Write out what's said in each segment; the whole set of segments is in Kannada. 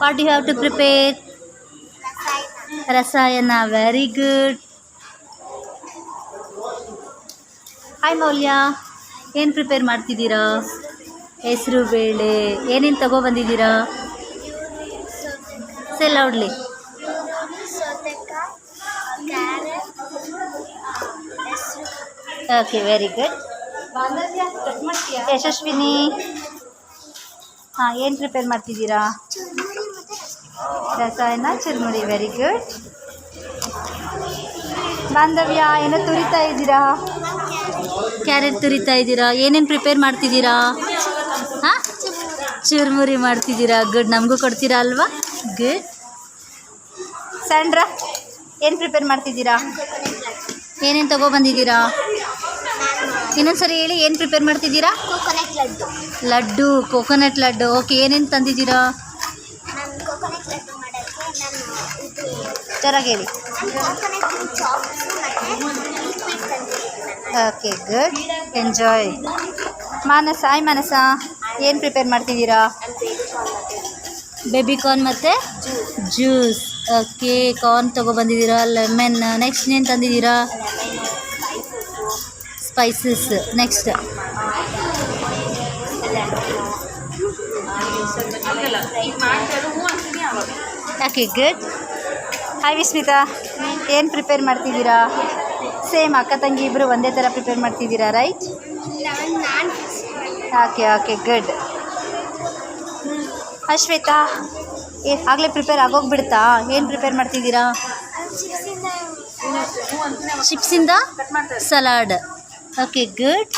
What you have to prepare ರಸಾಯನ ವೆರಿ ಗುಡ್ ಹಾಯ್ ಮೌಲ್ಯ ಏನು ಪ್ರಿಪೇರ್ ಮಾಡ್ತಿದ್ದೀರಾ? ಹೆಸರು, ಬೇಳೆ, ಏನೇನು ತಗೊಬಂದಿದ್ದೀರಾ say loudly okay very good Yashaswini. ಹಾಂ, ಏನು ಪ್ರಿಪೇರ್ ಮಾಡ್ತಿದ್ದೀರಾ? ರಸಾಯನ ಚುರುಮುರಿ ವೆರಿ ಗುಡ್ ಬಾಂಧವ್ಯ ಏನೋ ತುರಿತಾ ಇದ್ದೀರಾ? ಕ್ಯಾರೆಟ್ ತುರಿತಾ ಇದ್ದೀರಾ? ಏನೇನು ಪ್ರಿಪೇರ್ ಮಾಡ್ತಿದ್ದೀರಾ? ಹಾಂ? ಚುರುಮುರಿ ಮಾಡ್ತಿದ್ದೀರಾ? ಗುಡ್ ನಮಗೂ ಕೊಡ್ತೀರಾ ಅಲ್ವಾ? ಗುಡ್ ಸ್ಯಾಂಡ್ರಾ ಏನು ಪ್ರಿಪೇರ್ ಮಾಡ್ತಿದ್ದೀರಾ? ಏನೇನು ಇನ್ನೊಂದು ಇನ್ನೊಂದ್ಸರಿ ಹೇಳಿ ಏನು ಪ್ರಿಪೇರ್ ಮಾಡ್ತಿದ್ದೀರಾ? Coconut laddu. Laddu coconut laddu. Okay ಏನೇನು ತಂದಿದ್ದೀರಾ? ಚೆನ್ನಾಗಿ ಹೇಳಿ. Okay good enjoy Manasa, hi Manasa, ಏನು ಪ್ರಿಪೇರ್ ಮಾಡ್ತಿದ್ದೀರಾ? ಬೇಬಿ ಕಾರ್ನ್ ಮತ್ತು ಜ್ಯೂಸ್ ಓಕೆ ಕಾರ್ನ್ ತೊಗೊಬಂದಿದ್ದೀರಾ ಲೆಮನ್ ನೆಕ್ಸ್ಟ್ ಏನು ತಂದಿದ್ದೀರಾ? Spices next okay good hi Vismita ಏನು ಪ್ರಿಪೇರ್ ಮಾಡ್ತಿದ್ದೀರಾ? ಸೇಮ್ ಅಕ್ಕ ತಂಗಿ ಇಬ್ಬರು ಒಂದೇ ಥರ ಪ್ರಿಪೇರ್ ಮಾಡ್ತಿದ್ದೀರಾ right okay okay good Ashweta, ಏ, ಆಗಲೇ ಪ್ರಿಪೇರ್ ಆಗೋಗ್ಬಿಡ್ತಾ? ಏನು ಪ್ರಿಪೇರ್ ಮಾಡ್ತಿದ್ದೀರಾ? ಚಿಪ್ಸಿಂದ ಸಲಾಡ್. ಓಕೆ ಗುಡ್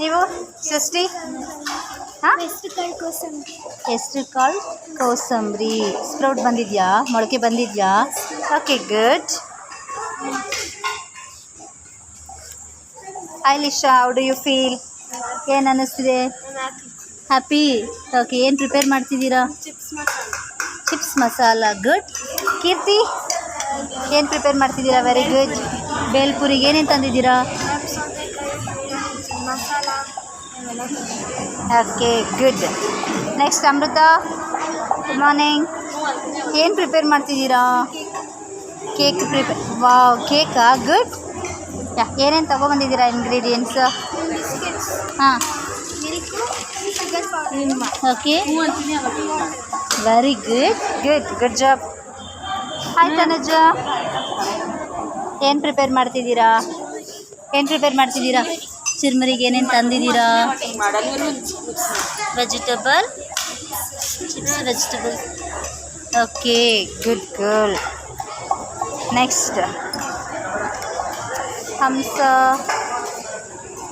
ನೀವು, ಸೃಷ್ಟಿ? ಹಾಂ? ಹೆಸ್ರು ಕಾಳು? ಕೋಸಂಬರಿ. ಸ್ಪ್ರೌಟ್ ಬಂದಿದೆಯಾ? ಮೊಳಕೆ ಬಂದಿದೆಯಾ? Okay good hi Lisha how do you feel ಏನು ಅನ್ನಿಸ್ತಿದೆ? ಹ್ಯಾಪಿ ಓಕೆ ಏನು ಪ್ರಿಪೇರ್ ಮಾಡ್ತಿದ್ದೀರಾ? ಚಿಪ್ಸ್ ಮಸಾಲ ಗುಡ್ ಕೀರ್ತಿ, ಏನು ಪ್ರಿಪೇರ್ ಮಾಡ್ತಿದ್ದೀರಾ? ವೆರಿ ಗುಡ್ ಬೇಲ್ಪುರಿಗೆ ಏನೇನು ತಂದಿದ್ದೀರಾ? Okay good next Amrutha good morning ಏನು ಪ್ರಿಪೇರ್ ಮಾಡ್ತಿದ್ದೀರಾ? ಕೇಕ್ ಪ್ರಿಪೇರ್ ವಾವ್ ಕೇಕಾ ಗುಡ್ ಯಾ ಏನೇನು ತೊಗೊಬಂದಿದ್ದೀರಾ ಇಂಗ್ರೀಡಿಯೆಂಟ್ಸ್ ಹಾಂ. Okay very good good good job hi Tanuja ಏನು ಪ್ರಿಪೇರ್ ಮಾಡ್ತಿದ್ದೀರಾ? ಏನು ಪ್ರಿಪೇರ್ ಮಾಡ್ತಿದ್ದೀರಾ? ಚಿರ್ಮರಿಗೆ ಏನೇನು ತಂದಿದ್ದೀರಾ? Vegetable chips vegetable okay good girl next Hamsa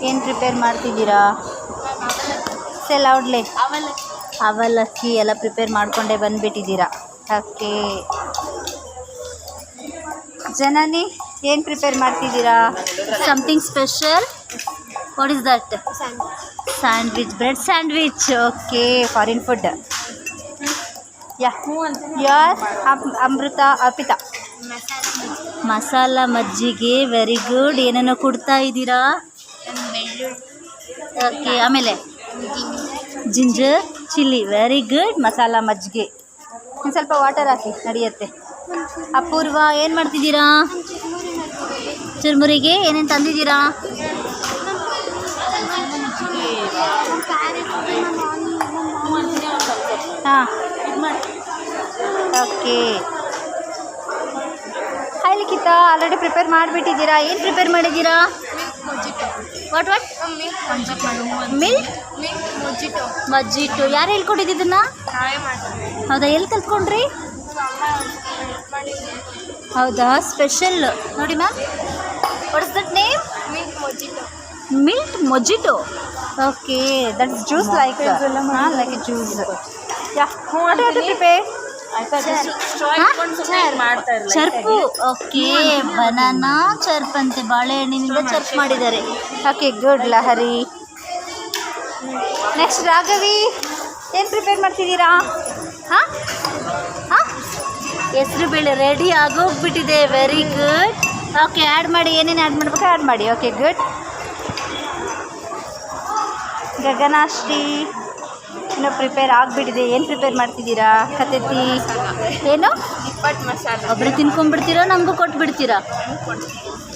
ಏನು ಪ್ರಿಪೇರ್ ಮಾಡ್ತಿದ್ದೀರಾ? ಸೆಲ್ ಔಡ್ಲೆ ಅವಲಕ್ಕಿ ಎಲ್ಲ ಪ್ರಿಪೇರ್ ಮಾಡಿಕೊಂಡೇ ಬಂದುಬಿಟ್ಟಿದ್ದೀರಾ. ಓಕೆ ಜನನಿ, ಏನು ಪ್ರಿಪೇರ್ ಮಾಡ್ತಿದ್ದೀರಾ? Something special what is that sandwich bread sandwich okay foreign food yeah ಯಾರ್ ಅಮೃತ ಅರ್ಪಿತಾ ಮಸಾಲ ಮಜ್ಜಿಗೆ ವೆರಿ ಗುಡ್ ಏನೇನೋ ಕೊಡ್ತಾ ಇದ್ದೀರಾ? ಓಕೆ ಆಮೇಲೆ ginger chilli very good masala ಮಜ್ಜಿಗೆ ಒಂದು ಸ್ವಲ್ಪ ವಾಟರ್ ಹಾಕಿ, ನಡೆಯುತ್ತೆ. ಅಪೂರ್ವ, ಏನು ಮಾಡ್ತಿದ್ದೀರಾ? ಚುರುಮುರಿಗೆ, ಏನೇನು ತಂದಿದ್ದೀರಾ? ಹಾಂ. ಓಕೆ. ಹಾಯ್ ಆಲ್ರೆಡಿ ಪ್ರಿಪೇರ್ ಮಾಡಿಬಿಟ್ಟಿದ್ದೀರಾ? ಏನು ಪ್ರಿಪೇರ್ ಮಾಡಿದ್ದೀರಾ? ವಾಟ್ ವಾಟ್ ಮಿಲ್ಕ್ ಮಜ್ಜಿಟ್ಟು ಯಾರು ಹೇಳ್ಕೊಟ್ಟಿದ್ದನ್ನ ಹೌದಾ, ಎಲ್ಲಿ ಕಲ್ತ್ಕೊಂಡ್ರಿ? ಹೌದಾ ಸ್ಪೆಷಲ್ ನೋಡಿ ma'am what is that name milk mojito okay that juice like ಹಾಂ ಲೈಕ್ ಪ್ರಿಪೇರ್ ಚರ್ಪು ಓಕೆ ಬನಾನಾ ಚರ್ಪ್ ಅಂತೆ ಬಾಳೆಹಣ್ಣಿನಿಂದ ಚರ್ಪ್ ಮಾಡಿದ್ದಾರೆ. Okay good Lahari next Raghavi ಏನು ಪ್ರಿಪೇರ್ ಮಾಡ್ತಿದ್ದೀರಾ? ಹಾಂ ಹಾಂ ಹೆಸರು ಬೇಳೆ ರೆಡಿ ಆಗೋಗ್ಬಿಟ್ಟಿದೆ. ವೆರಿ ಗುಡ್ ಓಕೆ ಆ್ಯಡ್ ಮಾಡಿ. ಏನೇನು ಆ್ಯಡ್ ಮಾಡ್ಬೇಕು? ಆ್ಯಡ್ ಮಾಡಿ. Okay good Gaganashri. ಏನೋ ಪ್ರಿಪೇರ್ ಆಗಿಬಿಟ್ಟಿದೆ. ಏನು ಪ್ರಿಪೇರ್ ಮಾಡ್ತಿದ್ದೀರಾ? ಕತೆತಿ ಏನು? ಒಬ್ರು ಮಸಾಲ. ಒಬ್ಬರು ತಿನ್ಕೊಂಡ್ಬಿಡ್ತೀರಾ ನಮಗೂ ಕೊಟ್ಬಿಡ್ತೀರಾ?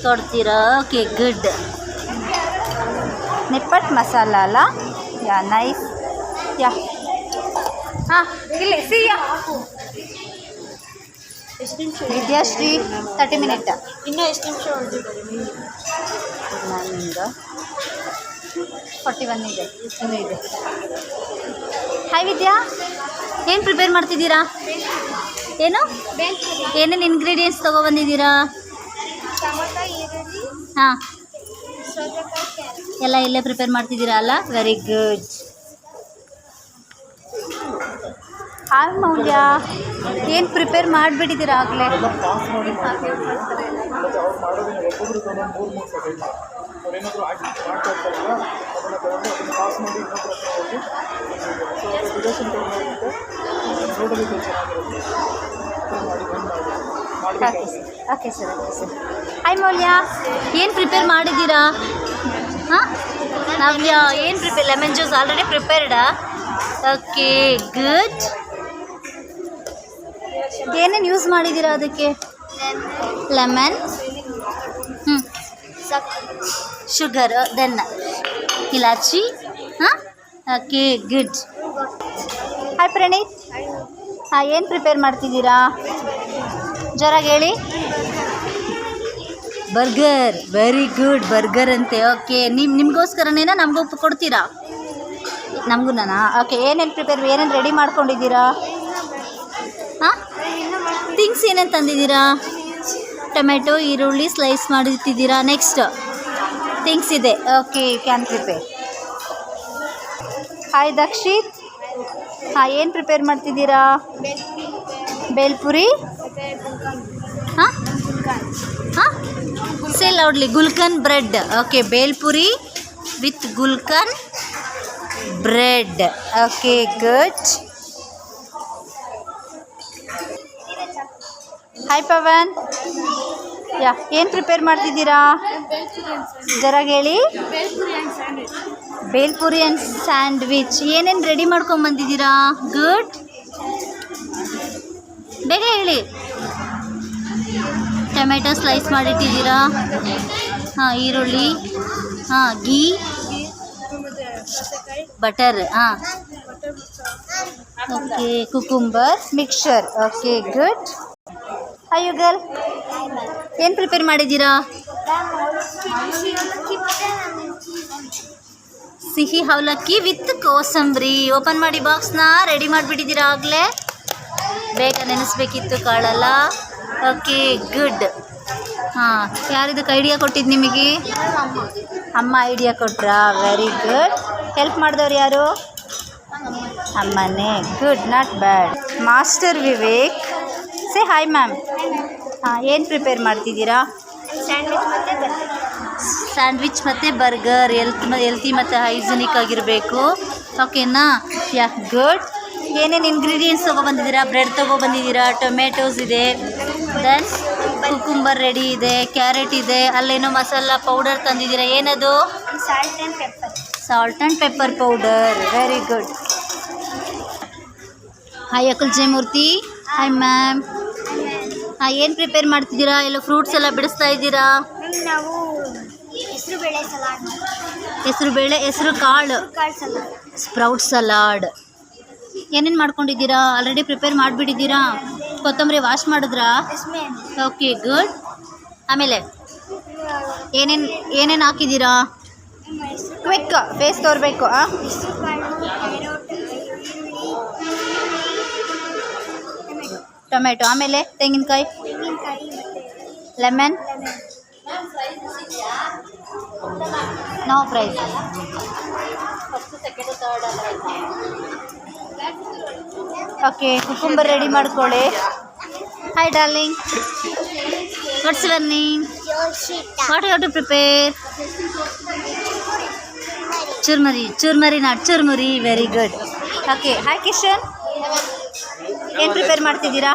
ಕೊಡ್ತೀರಾ? ಓಕೆ ಗುಡ್ ನಿಪ್ಪಟ್ಟು ಮಸಾಲ ಅಲ್ಲ? Yeah nice yeah. ಹಾಂ. ಇಲ್ಲಿ ಸಿ ಎಷ್ಟು ನಿಮಿಷ ವಿದ್ಯಾಶ್ರೀ ತರ್ಟಿ ಮಿನಿಟ್ ಇನ್ನೂ ಎಷ್ಟು ನಿಮಿಷ ನಾನು ನಮ್ದು ಫಾರ್ಟಿ ಒನ್ ಇದೆ. ಇನ್ನೂ ಇದೆ ಹಾಯ್ ವಿದ್ಯಾ. ಏನು ಪ್ರಿಪೇರ್ ಮಾಡ್ತಿದ್ದೀರಾ? ಏನು? ಏನೇನು ಇನ್ಗ್ರೀಡಿಯೆಂಟ್ಸ್ ತೊಗೊಬಂದಿದ್ದೀರಾ? ಹಾಂ. ಎಲ್ಲ ಇಲ್ಲೇ ಪ್ರಿಪೇರ್ ಮಾಡ್ತಿದ್ದೀರಾ ಅಲ್ಲ? Very good hi Maulya. ಏನು ಪ್ರಿಪೇರ್ ಮಾಡಿಬಿಟ್ಟಿದ್ದೀರಾ ಆಗಲೇ? ಪಾಸ್ ಮಾಡಿ ಮಾಡ್ತಾರೆ ಮತ್ತು ಅವ್ರು ಮಾಡೋದನ್ನ ಒಬ್ಬೊಬ್ರು ತಗೊಂಡು ಮೂರು ಮೂರು ಸೆಕೆಂಡ್ ಅವ್ರು ಏನಾದರೂ ಆಗಿ ಮಾಡ್ತಾ ಇರ್ತಾರಲ್ಲ ಅದನ್ನು ತಗೊಂಡು ಅದನ್ನು ಪಾಸ್ ಮಾಡಿ ಇನ್ನೊಬ್ಬರ ಹತ್ರ ಹೋಗಿ ಸೊ ಅದು ಡಿಡಕ್ಷನ್ ತಗೊಂಡೋಗುತ್ತೆ ನೋಡೋದಕ್ಕೆ ಚೆನ್ನಾಗಿರುತ್ತೆ ಓಕೆ ಸರ್ ಹಾಯ್ ಮೌಲ್ಯ ಏನು ಪ್ರಿಪೇರ್ ಮಾಡಿದ್ದೀರಾ? ಹಾಂ? ನವ್ಯ, ಏನು ಪ್ರಿಪೇರ್ ಲೆಮನ್ ಜ್ಯೂಸ್ ಆಲ್ರೆಡಿ ಪ್ರಿಪೇರ್ಡಾ ಓಕೆ ಗುಡ್ ಏನೇನು ಯೂಸ್ ಮಾಡಿದ್ದೀರಾ ಅದಕ್ಕೆ? ಲೆಮನ್ ಶುಗರ್ ದೆನ್ ಇಲಾಚಿ ಹಾಂ? Okay good. ಹಾಯ್ ಪ್ರಣೀತ್. ಹಾಂ ಏನು ಪ್ರಿಪೇರ್ ಮಾಡ್ತಿದ್ದೀರಾ? ಜೋರಾಗಿ ಹೇಳಿ. ಬರ್ಗರ್ ವೆರಿ ಗುಡ್ ಬರ್ಗರ್ ಅಂತೆ ಓಕೆ. ನಿಮ್ಮ ನಿಮಗೋಸ್ಕರನೇನ ನಮಗೂ ಕೊಡ್ತೀರಾ? ನಮಗೂ ನಾನಾ ಓಕೆ ಏನೇನು ಪ್ರಿಪೇರ್ ಏನೇನು ರೆಡಿ ಮಾಡ್ಕೊಂಡಿದ್ದೀರಾ? ಹಾಂ? ಥಿಂಗ್ಸ್ ಏನೇನು ತಂದಿದ್ದೀರಾ? ಟೊಮೆಟೊ, ಈರುಳ್ಳಿ ಸ್ಲೈಸ್ ಮಾಡಿರ್ತಿದ್ದೀರಾ? ನೆಕ್ಸ್ಟ್ ಥಿಂಗ್ಸ್ ಇದೆ. Okay can prepare hi Dakshith ಹಾಂ ಏನು ಪ್ರಿಪೇರ್ ಮಾಡ್ತಿದ್ದೀರಾ? ಬೇಲ್ಪುರಿ ಹಾಂ ಹಾಂ ಸೇ ಲೌಡ್ಲಿ ಗುಲ್ಕನ್ bread okay bhelpuri with gulkand bread okay good hi Pavan yeah ಏನು ಪ್ರಿಪೇರ್ ಮಾಡ್ತಿದ್ದೀರಾ? ಜರ ಹೇಳಿ. ಬೇಲ್ಪುರಿ ಆ್ಯಂಡ್ ಸ್ಯಾಂಡ್ವಿಚ್ ಏನೇನು ರೆಡಿ ಮಾಡ್ಕೊಂಬಂದಿದ್ದೀರಾ ಗುಡ್ ಬೇಗ ಹೇಳಿ. ಟೊಮೆಟೊ ಸ್ಲೈಸ್ ಮಾಡಿಟ್ಟಿದ್ದೀರಾ? ಹಾಂ, ಈರುಳ್ಳಿ. ಹಾಂ ಗೀ ಬಟರ್ ಹಾಂ. Okay cucumber mixer okay good hi Yugal ಏನು ಪ್ರಿಪೇರ್ ಮಾಡಿದ್ದೀರಾ? ಸಿಹಿ ಅವಲಕ್ಕಿ ವಿತ್ ಕೋಸಂಬರಿ. ಓಪನ್ ಮಾಡಿ ಬಾಕ್ಸ್ನ ರೆಡಿ ಮಾಡಿಬಿಟ್ಟಿದ್ದೀರಾ ಆಗಲೇ? ಬೇಗ ನೆನೆಸ್ಬೇಕಿತ್ತು ಕಾಳಲ್ಲ. ಓಕೆ ಗುಡ್ ಹಾಂ ಯಾರಿದಕ್ಕೆ ಐಡಿಯಾ ಕೊಟ್ಟಿದ್ದು ನಿಮಗೆ? ಅಮ್ಮ ಐಡಿಯಾ ಕೊಟ್ರಾ? ವೆರಿ ಗುಡ್ ಹೆಲ್ಪ್ ಮಾಡಿದವ್ರು ಯಾರು? ಅಮ್ಮನೇ. Good not bad master Vivek say hi ma'am ಹಾಂ ಏನು ಪ್ರಿಪೇರ್ ಮಾಡ್ತಿದ್ದೀರಾ? ಸ್ಯಾಂಡ್ವಿಚ್ ಮತ್ತೆ ಸ್ಯಾಂಡ್ವಿಚ್ ಮತ್ತು ಬರ್ಗರ್ ಎಲ್ತ್ ಎಲ್ತಿ ಮತ್ತು ಹೈಜಿನಿಕ್ ಆಗಿರಬೇಕು. ಓಕೆನಾ ಯಾ ಗುಡ್ ಏನೇನು ಇಂಗ್ರೀಡಿಯೆಂಟ್ಸ್ ತೊಗೊಬಂದಿದ್ದೀರಾ ಬ್ರೆಡ್ ತೊಗೊಬಂದಿದ್ದೀರಾ ಟೊಮೆಟೊಸ್ ಇದೆ. ದೆನ್ ಕುಕುಂಬರ್ ರೆಡಿ ಇದೆ. ಕ್ಯಾರೆಟ್ ಇದೆ. ಅಲ್ಲೇನೋ ಮಸಾಲ ಪೌಡರ್ ತಂದಿದ್ದೀರಾ? ಏನದು? Salt and pepper salt and pepper powder very good hi Akul Jayamurthy hi ma'am ಏನು ಪ್ರಿಪೇರ್ ಮಾಡ್ತಿದ್ದೀರಾ? ಎಲ್ಲ ಫ್ರೂಟ್ಸ್ ಎಲ್ಲ ಬಿಡಿಸ್ತಾ ಇದ್ದೀರಾ? ನಾವು ಹೆಸರು ಬೇಳೆ ಸಲಾಡ್ ಹೆಸರು ಬೇಳೆ ಹೆಸರು ಕಾಳು. ಕಾಳು ಸಲಾಡ್ ಸ್ಪ್ರೌಟ್ ಸಲಾಡ್ ಏನೇನು ಮಾಡ್ಕೊಂಡಿದ್ದೀರಾ? ಆಲ್ರೆಡಿ ಪ್ರಿಪೇರ್ ಮಾಡಿಬಿಟ್ಟಿದ್ದೀರಾ? ಕೊತ್ತಂಬರಿ ವಾಶ್ ಮಾಡಿದ್ರಾ? ಓಕೆ ಗುಡ್ ಆಮೇಲೆ ಏನೇನು ಏನೇನು ಹಾಕಿದ್ದೀರಾ? ಕ್ವಿಕ್ ಫೇಸ್ ತೋರಬೇಕು ಆ? ಟೊಮೆಟೊ ಆಮೇಲೆ ತೆಂಗಿನಕಾಯಿ. ಲೆಮನ್. ನಾವು no price okay cucumber ready ಮಾಡ್ಕೊಳ್ಳಿ. Hi darling what's Yoshita what you to prepare churmuri churmuri not churmuri very good okay hi Kishan ಏನು ಪ್ರಿಪೇರ್ ಮಾಡ್ತಿದ್ದೀರಾ?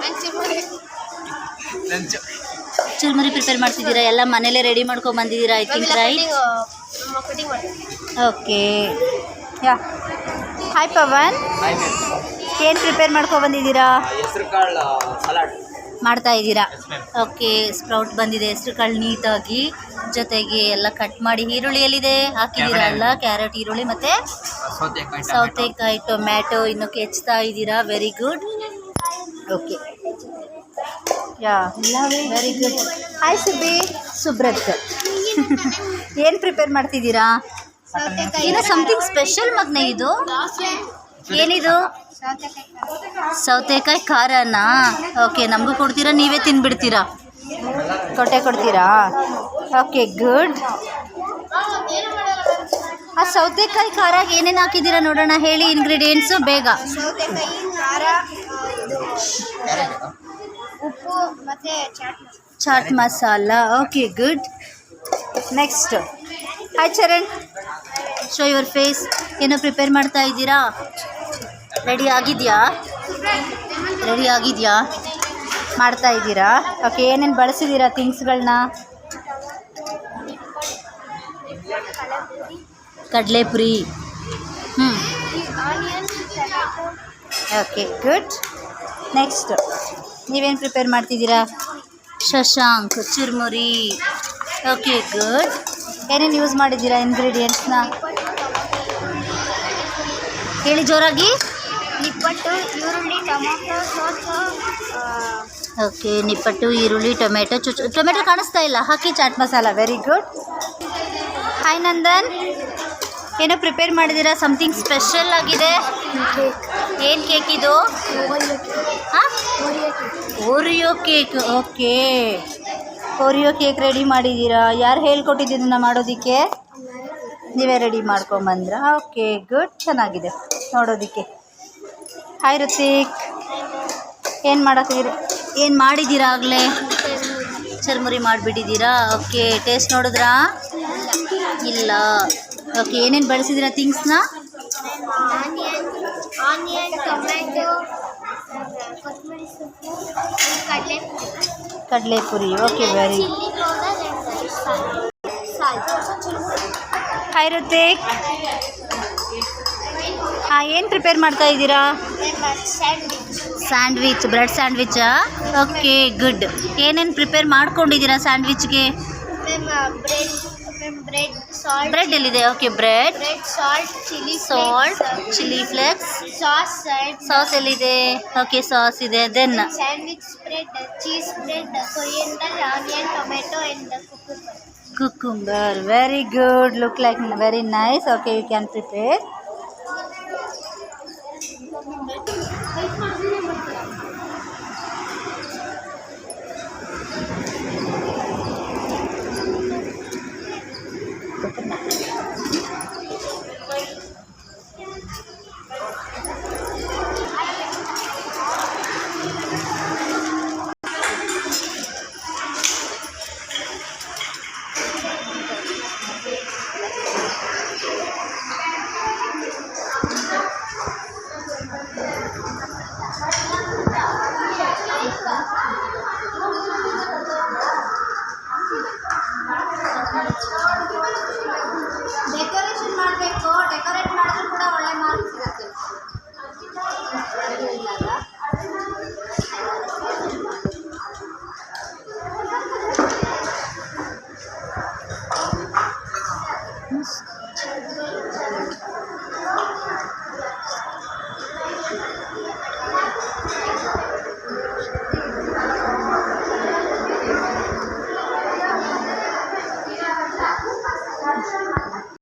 ಚುರ್ಮುರಿ ಪ್ರಿಪೇರ್ ಮಾಡ್ತಿದ್ದೀರಾ? ಎಲ್ಲ ಮನೇಲೇ ರೆಡಿ ಮಾಡ್ಕೊಂಡು ಬಂದಿದ್ದೀರಾ I think right okay yeah. Hi Pavan. ಏನು ಪ್ರಿಪೇರ್ ಮಾಡ್ಕೊಂಡು ಬಂದಿದ್ದೀರಾ? ಹೆಸರು ಕಾಳು ಸಲಾಡ್. ಮಾಡ್ತಾ ಇದ್ದೀರಾ? ಓಕೆ ಸ್ಪ್ರೌಟ್ ಬಂದಿದೆ ಹೆಸರು ಕಾಳು ನೀಟಾಗಿ ಜೊತೆಗೆ ಎಲ್ಲ ಕಟ್ ಮಾಡಿ ಈರುಳ್ಳಿ ಎಲ್ಲಿದೆ ಹಾಕಿದ್ದೀರಾ ಎಲ್ಲ? ಕ್ಯಾರೆಟ್ ಈರುಳ್ಳಿ ಮತ್ತು ಸೌತೆಕಾಯಿ ಟೊಮ್ಯಾಟೊ. ಇನ್ನು ಕೆಚ್ತಾ ಇದ್ದೀರಾ? Very good okay. Yeah very good hi Subbi. Subrath. ಏನು ಪ್ರಿಪೇರ್ ಮಾಡ್ತಿದ್ದೀರಾ? ಏನೋ ಸಮಥಿಂಗ್ ಸ್ಪೆಷಲ್ ಮಗ್ನೆ ಇದು? ಏನಿದು? ಸೌತೆಕಾಯಿ ಖಾರನಾ ಓಕೆ ನಮಗೂ ಕೊಡ್ತೀರಾ ನೀವೇ ತಿನ್ಬಿಡ್ತೀರಾ? ಕೊಟ್ಟೆ ಕೊಡ್ತೀರಾ? ಓಕೆ ಗುಡ್ ಆ ಸೌತೆಕಾಯಿ ಖಾರ ಏನೇನು ಹಾಕಿದ್ದೀರಾ ನೋಡೋಣ ಹೇಳಿ ಇಂಗ್ರೀಡಿಯೆಂಟ್ಸು ಬೇಗ. ಸೌತೆಕಾಯಿ ಖಾರ ಇದು ಉಪ್ಪು ಮತ್ತು chaat masala chaat masala okay good next hi Charan show your face ಏನೋ ಪ್ರಿಪೇರ್ ಮಾಡ್ತಾ ಇದ್ದೀರಾ? ರೆಡಿ ಆಗಿದೆಯಾ? ರೆಡಿ ಆಗಿದೆಯಾ? ಮಾಡ್ತಾ ಇದ್ದೀರಾ? ಓಕೆ ಏನೇನು ಬಳಸಿದ್ದೀರಾ ಥಿಂಗ್ಸ್ಗಳನ್ನ ಕಡಲೆಪುರಿ. ಹ್ಞೂ ಓಕೆ ಗುಡ್ ನೆಕ್ಸ್ಟ್ ನೀವೇನು ಪ್ರಿಪೇರ್ ಮಾಡ್ತಿದ್ದೀರಾ? ಶಶಾಂಕ್, ಚುರ್ಮುರಿ. ಓಕೆ ಗುಡ್ ಏನೇನು ಯೂಸ್ ಮಾಡಿದ್ದೀರಾ ಇಂಗ್ರೀಡಿಯೆಂಟ್ಸ್ನ ಹೇಳಿ ಜೋರಾಗಿ. ನಿಪ್ಪಟ್ಟು, ಈರುಳ್ಳಿ, ಟೊಮೊಟೊ ಓಕೆ, ನಿಪ್ಪಟ್ಟು, ಈರುಳ್ಳಿ, ಟೊಮೆಟೊ, ಚುಚ್ಚು, ಟೊಮೆಟೊ ಕಾಣಿಸ್ತಾ ಇಲ್ಲ. ಹಾಕಿ chaat masala very good hi Nandan. ಏನೋ ಪ್ರಿಪೇರ್ ಮಾಡಿದ್ದೀರಾ? ಸಮಥಿಂಗ್ ಸ್ಪೆಷಲ್ ಆಗಿದೆ. ಏನು ಕೇಕ್ ಇದು? ಹಾಂ? Oreo cake okay Oreo cake ready ಮಾಡಿದ್ದೀರಾ? ಯಾರು ಹೇಳ್ಕೊಟ್ಟಿದ್ದೀರನ್ನ ಮಾಡೋದಕ್ಕೆ? ನೀವೇ ರೆಡಿ ಮಾಡ್ಕೊಂಬಂದ್ರ? ಓಕೆ ಗುಡ್ ಚೆನ್ನಾಗಿದೆ. ನೋಡೋದಕ್ಕೆ. ಹಾಯ್ ಋತಿಕ್ ಏನು ಮಾಡಕ್ಕಿದ್ದೀರ ಏನು ಮಾಡಿದ್ದೀರಾ ಆಗಲೇ? ಚರ್ಮುರಿ ಮಾಡಿಬಿಟ್ಟಿದ್ದೀರಾ? ಓಕೆ ಟೇಸ್ಟ್ ನೋಡಿದ್ರಾ? ಇಲ್ಲ. ಓಕೆ ಏನೇನು ಬಳಸಿದ್ದೀರಾ ಥಿಂಗ್ಸ್ನ ಕಡಲೆಪುರಿ. ಓಕೆ ವೆರಿ ಹಾಯ್ ಋತಿಕ್ ಹಾಂ ಏನು ಪ್ರಿಪೇರ್ ಮಾಡ್ತಾ ಇದ್ದೀರಾ? ಸ್ಯಾಂಡ್ವಿಚ್ ಸ್ಯಾಂಡ್ವಿಚ್ ಬ್ರೆಡ್ ಸ್ಯಾಂಡ್ವಿಚ್ಚಾ ಓಕೆ ಗುಡ್ ಏನೇನು ಪ್ರಿಪೇರ್ ಮಾಡ್ಕೊಂಡಿದ್ದೀರಾ ಸ್ಯಾಂಡ್ವಿಚ್ಗೆ? ಬ್ರೆಡ್ ಎಲ್ಲಿದೆ? Okay bread salt chilli salt chilli flakes sauce sauce ಎಲ್ಲಿದೆ? ಓಕೆ ಸಾಸ್ ಇದೆ. Then sandwich bread cheese bread coriander onion tomato and cucumber very good look like very nice. Okay you can prepare.